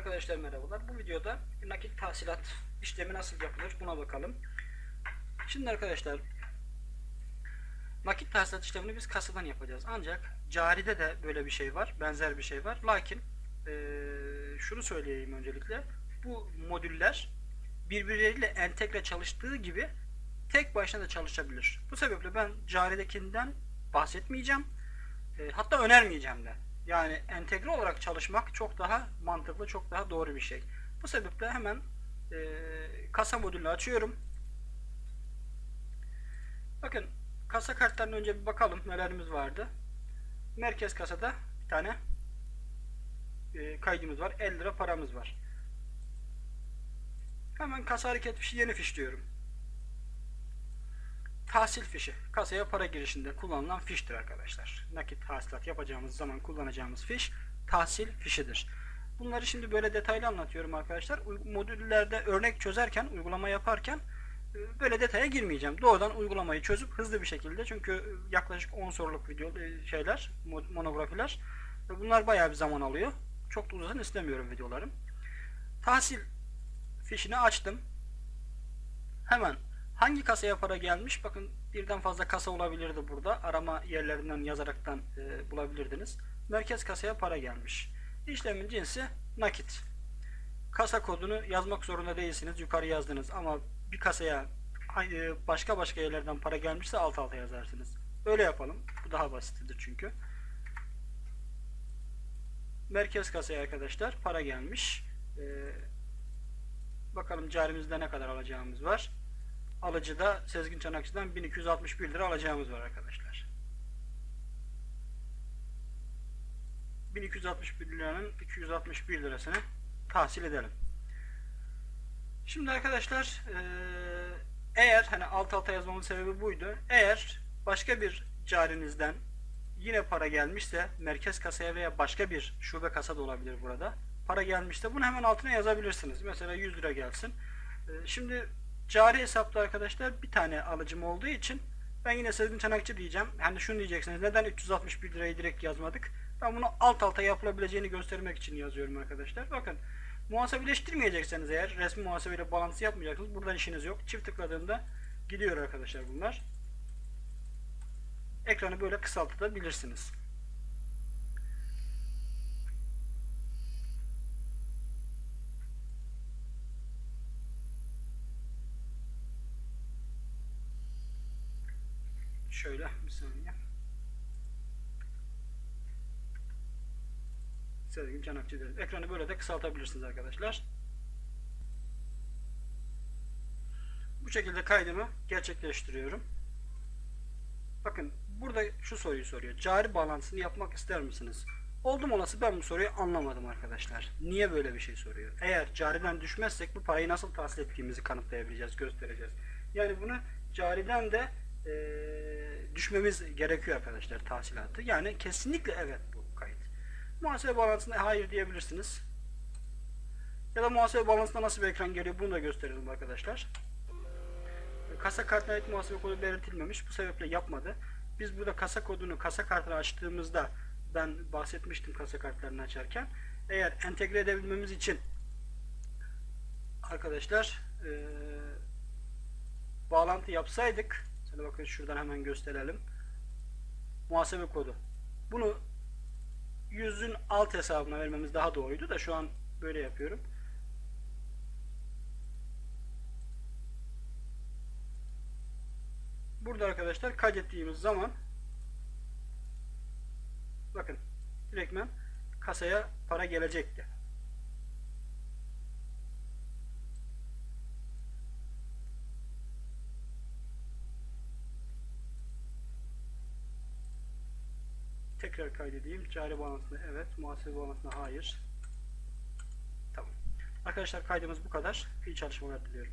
Arkadaşlar merhabalar. Bu videoda nakit tahsilat işlemi nasıl yapılır buna bakalım. Şimdi arkadaşlar nakit tahsilat işlemini biz kasadan yapacağız. Ancak caride de böyle bir şey var. Benzer bir şey var. Lakin eee, şunu söyleyeyim öncelikle. Bu modüller birbirleriyle entegre çalıştığı gibi tek başına da çalışabilir. Bu sebeple ben caridekinden bahsetmeyeceğim. E, hatta önermeyeceğim de. Yani entegre olarak çalışmak çok daha mantıklı, çok daha doğru bir şey. Bu sebeple hemen e, kasa modülünü açıyorum. Bakın kasa kartlarından önce bir bakalım nelerimiz vardı. Merkez kasada bir tane e, kaydımız var. 50 lira paramız var. Hemen kasa hareket fişi yeni fiş diyorum. Tahsil fişi. Kasaya para girişinde kullanılan fiştir arkadaşlar. Nakit tahsilat yapacağımız zaman kullanacağımız fiş tahsil fişidir. Bunları şimdi böyle detaylı anlatıyorum arkadaşlar. Modüllerde örnek çözerken, uygulama yaparken e, böyle detaya girmeyeceğim. Doğrudan uygulamayı çözüp hızlı bir şekilde çünkü e, yaklaşık 10 soruluk video e, şeyler, mo- monografiler bunlar bayağı bir zaman alıyor. Çok da uzasın istemiyorum videolarım. Tahsil fişini açtım. Hemen hangi kasaya para gelmiş? Bakın birden fazla kasa olabilirdi burada. Arama yerlerinden yazaraktan e, bulabilirdiniz. Merkez kasaya para gelmiş. İşlemin cinsi nakit. Kasa kodunu yazmak zorunda değilsiniz. Yukarı yazdınız ama bir kasaya e, başka başka yerlerden para gelmişse alt alta yazarsınız. Öyle yapalım. Bu daha basittir çünkü. Merkez kasaya arkadaşlar para gelmiş. E, bakalım carimizde ne kadar alacağımız var. Alıcıda Sezgin Çanakçı'dan 1261 lira alacağımız var arkadaşlar. 1261 liranın 261 lirasını tahsil edelim. Şimdi arkadaşlar eee, eğer hani alt alta yazmamın sebebi buydu. Eğer başka bir carinizden yine para gelmişse merkez kasaya veya başka bir şube kasa da olabilir burada. Para gelmişse bunu hemen altına yazabilirsiniz. Mesela 100 lira gelsin. Eee, Şimdi cari hesapta arkadaşlar bir tane alıcım olduğu için ben yine Sezgin Çanakçı diyeceğim. Hani şunu diyeceksiniz. Neden 361 lirayı direkt yazmadık? Ben bunu alt alta yapılabileceğini göstermek için yazıyorum arkadaşlar. Bakın muhasebeleştirmeyecekseniz eğer resmi muhasebeyle bağlantısı yapmayacaksınız. Buradan işiniz yok. Çift tıkladığımda gidiyor arkadaşlar bunlar. Ekranı böyle kısaltabilirsiniz. Şöyle bir saniye. Sezgin Çanakçı dedim. Ekranı böyle de kısaltabilirsiniz arkadaşlar. Bu şekilde kaydımı gerçekleştiriyorum. Bakın burada şu soruyu soruyor. Cari bağlantısını yapmak ister misiniz? Oldum olası ben bu soruyu anlamadım arkadaşlar. Niye böyle bir şey soruyor? Eğer cariden düşmezsek bu parayı nasıl tahsil ettiğimizi kanıtlayabileceğiz, göstereceğiz. Yani bunu cariden de eee, düşmemiz gerekiyor arkadaşlar tahsilatı. Yani kesinlikle evet bu kayıt. Muhasebe bağlantısına hayır diyebilirsiniz. Ya da muhasebe bağlantısında nasıl bir ekran geliyor bunu da gösterelim arkadaşlar. Kasa kartına ait muhasebe kodu belirtilmemiş. Bu sebeple yapmadı. Biz burada kasa kodunu kasa kartını açtığımızda ben bahsetmiştim kasa kartlarını açarken. Eğer entegre edebilmemiz için arkadaşlar eee, bağlantı yapsaydık Şöyle bakın şuradan hemen gösterelim. Muhasebe kodu. Bunu yüzün alt hesabına vermemiz daha doğruydu da şu an böyle yapıyorum. Burada arkadaşlar kaydettiğimiz zaman bakın direktmen kasaya para gelecekti. Tekrar kaydedeyim. Cari bağlantısına evet. Muhasebe bağlantısına hayır. Tamam. Arkadaşlar kaydımız bu kadar. İyi çalışmalar diliyorum.